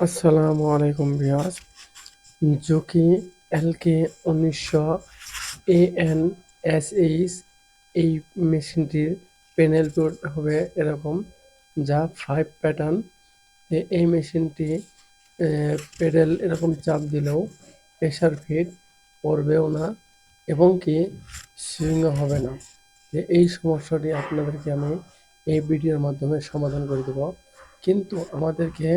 আসসালামু আলাইকুম viewers. Juki এলকে উনিশশো এ এন এস এসএইচ এই মেশিনটির প্যানেল বোর্ড হবে এরকম, যা ফাইভ প্যাটার্ন এই মেশিনটি প্যাডেল এরকম চাপ দিলেও প্রেশার ফিট পড়বেও না এবং কি সুইংও হবে না। এই সমস্যাটি আপনাদেরকে আমি এই ভিডিওর মাধ্যমে সমাধান করে দেব। কিন্তু আমাদেরকে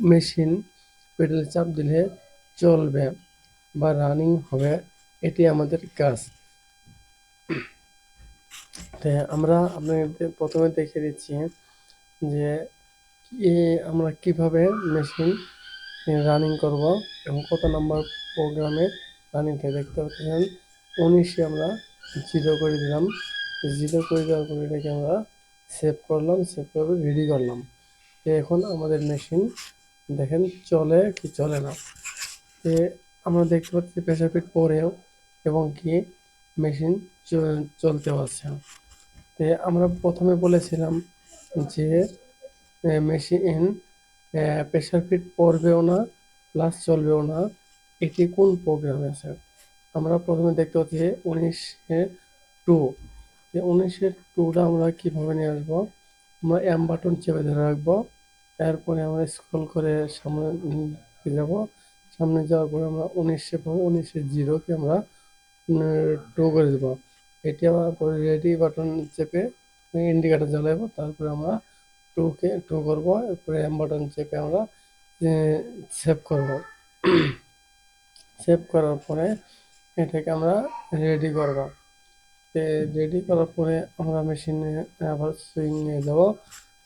মেশিন পেডেল চাপ দিলে চলবে বা রানিং হবে এটি আমাদের কাজ। আমরা আপনাদের প্রথমে দেখে দিচ্ছি যে আমরা কীভাবে মেশিন রানিং করব এবং কত নাম্বার প্রোগ্রামে রানিংটা দেখতে পাচ্ছেন। উনিশে আমরা জিরো করে দিলাম। জিরো করে দেওয়ার পরে এটাকে আমরা সেভ করলাম সেভ করে রেডি করলাম। এখন আমাদের মেশিন, দেখেন চলে কি চলে না। যে আমরা দেখতে পাচ্ছি প্রেশার ফিট পরেও এবং কি মেশিন চলতে পারছে তে আমরা প্রথমে বলেছিলাম যে মেশিন প্রেশার ফিট পড়বেও না, প্লাস চলবেও না, এটি কোন প্রোগ্রামে আছে? আমরা প্রথমে দেখতে পাচ্ছি উনিশের টু উনিশের টুটা আমরা কীভাবে নিয়ে আসব? আমরা এম বাটন চেপে ধরে রাখব। এরপরে আমরা স্ক্রল করে সামনে যাব? সামনে যাওয়ার পরে আমরা উনিশে পাবো উনিশের জিরোকে আমরা টু করে দেবো। এটি আমরা পরে রেডি বাটন চেপে ইন্ডিকেটার জ্বালাবো, তারপরে আমরা টুকে টু করব, এরপরে এম বাটন চেপে আমরা সেভ করব। সেভ করার পরে এটাকে আমরা রেডি করব। রেডি করার পরে আমরা মেশিনে আবার সুইংয়ে যাব।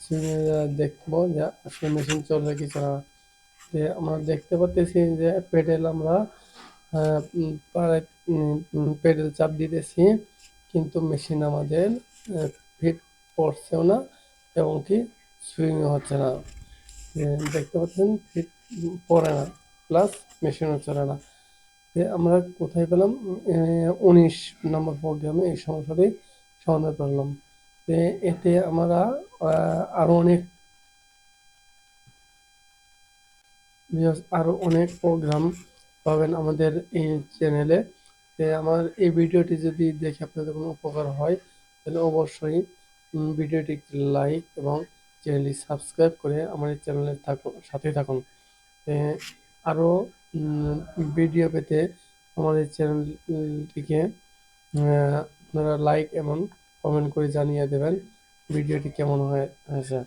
সুইংয়ে দেখব যে আসলে মেশিন চলে কি চলে যে আমরা দেখতে পাচ্ছি যে পেডেল আমরা পেডেল চাপ দিতেছি। কিন্তু মেশিন আমাদের ফিট পড়ছেও না এবং কি সুইং হচ্ছে না। দেখতে পাচ্ছেন ফিট পড়ে না। প্লাস মেশিনও চলে না। আমরা কোথায় পেলাম? উনিশ নম্বর প্রোগ্রামে এই সমস্যাটি সমাধান করলাম এতে আমরা আরও অনেক আরও অনেক প্রোগ্রাম পাবেন আমাদের এই চ্যানেলে। আমার এই ভিডিওটি যদি দেখে আপনাদের কোনো উপকার হয়, তাহলে অবশ্যই ভিডিওটি লাইক এবং চ্যানেলটি সাবস্ক্রাইব করে আমার এই চ্যানেলে থাকুন সাথে থাকুন। আরও ভিডিও পেতে আমাদের চ্যানেলটিকে আপনারা লাইক এবং কমেন্ট করে জানিয়ে দেবেন ভিডিওটি কেমন হয়েছে।